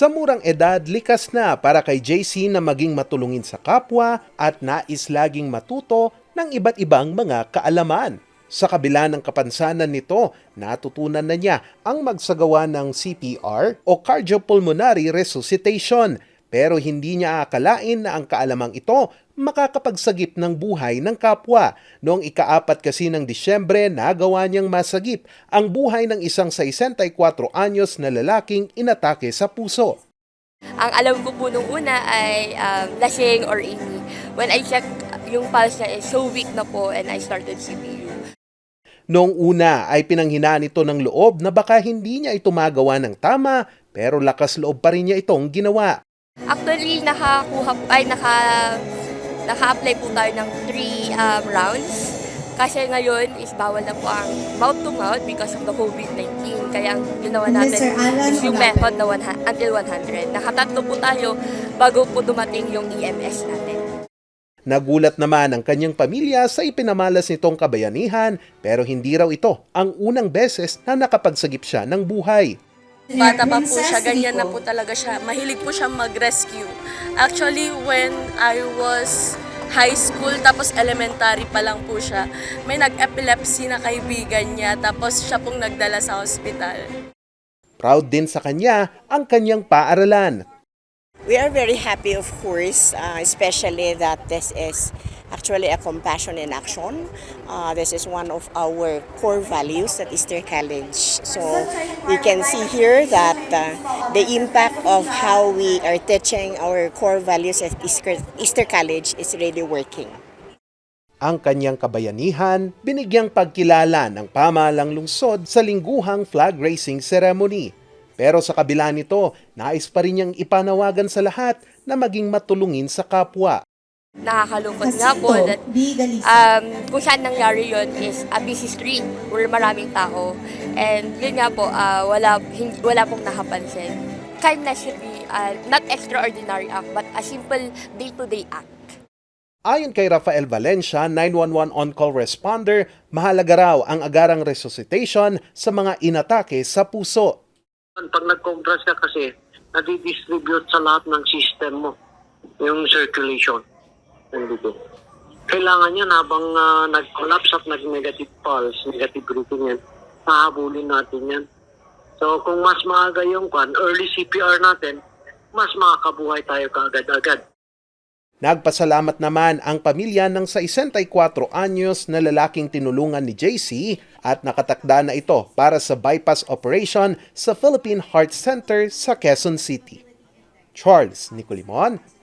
Sa murang edad, likas na para kay JC na maging matulungin sa kapwa at nais laging matuto ng iba't ibang mga kaalaman. Sa kabila ng kapansanan nito, natutunan na niya ang magsagawa ng CPR o cardiopulmonary resuscitation pero hindi niya akalain na ang kaalamang ito makakapagsagip ng buhay ng kapwa. Noong ikaapat kasi ng Disyembre, nagawa niyang masagip ang buhay ng isang 64 anyos na lalaking inatake sa puso. Ang alam ko po nung una ay um, lasing or ini. When I check, yung pulse niya is so weak na po and I started CPU. Noong una ay pinanghinaan ito ng loob na baka hindi niya ito magawa ng tama pero lakas loob pa rin niya itong ginawa. Actually, nakakuha po, ay naka, naka-apply po tayo ng 3 um, rounds. Kasi ngayon is bawal na po ang mouth-to-mouth because of the COVID-19. Kaya ang ginawa natin. Alan is yung method na 100 until 100. Nakatatlo po tayo bago po dumating yung EMS natin. Nagulat naman ang kanyang pamilya sa ipinamalas nitong kabayanihan pero hindi raw ito ang unang beses na nakapagsagip siya ng buhay. Bata pa po siya, ganyan na po talaga siya. Mahilig po siya mag-rescue. Actually, when I was high school, tapos elementary pa lang po siya, may nag-epilepsy na kaibigan niya, tapos siya pong nagdala sa hospital. Proud din sa kanya ang kanyang paaralan. We are very happy, of course, uh, especially that this is actually a compassion in action. Uh, this is one of our core values at Easter College. So we can see here that uh, the impact of how we are teaching our core values at Easter, College is really working. Ang kanyang kabayanihan binigyang pagkilala ng pamahalang lungsod sa lingguhang flag raising ceremony. Pero sa kabila nito, nais pa rin niyang ipanawagan sa lahat na maging matulungin sa kapwa. Nakakalungkot nga po that um, kung saan nangyari yon is a busy street where maraming tao. And yun nga po, ah, wala, hin- wala pong nakapansin. Kindness should be ah, not extraordinary act, but a simple day-to-day act. Ayon kay Rafael Valencia, 911 on-call responder, mahalaga raw ang agarang resuscitation sa mga inatake sa puso. Pag nag-compress ka kasi, nadidistribute sa lahat ng system mo yung circulation. Nandito. Kailangan yan habang ah, nag-collapse at nag-negative pulse, negative breathing yan, hahabulin natin yan. So kung mas maaga yung kwan, early CPR natin, mas makakabuhay tayo kaagad-agad. Nagpasalamat naman ang pamilya ng 64 anyos na lalaking tinulungan ni JC at nakatakda na ito para sa bypass operation sa Philippine Heart Center sa Quezon City. Charles Nicolimon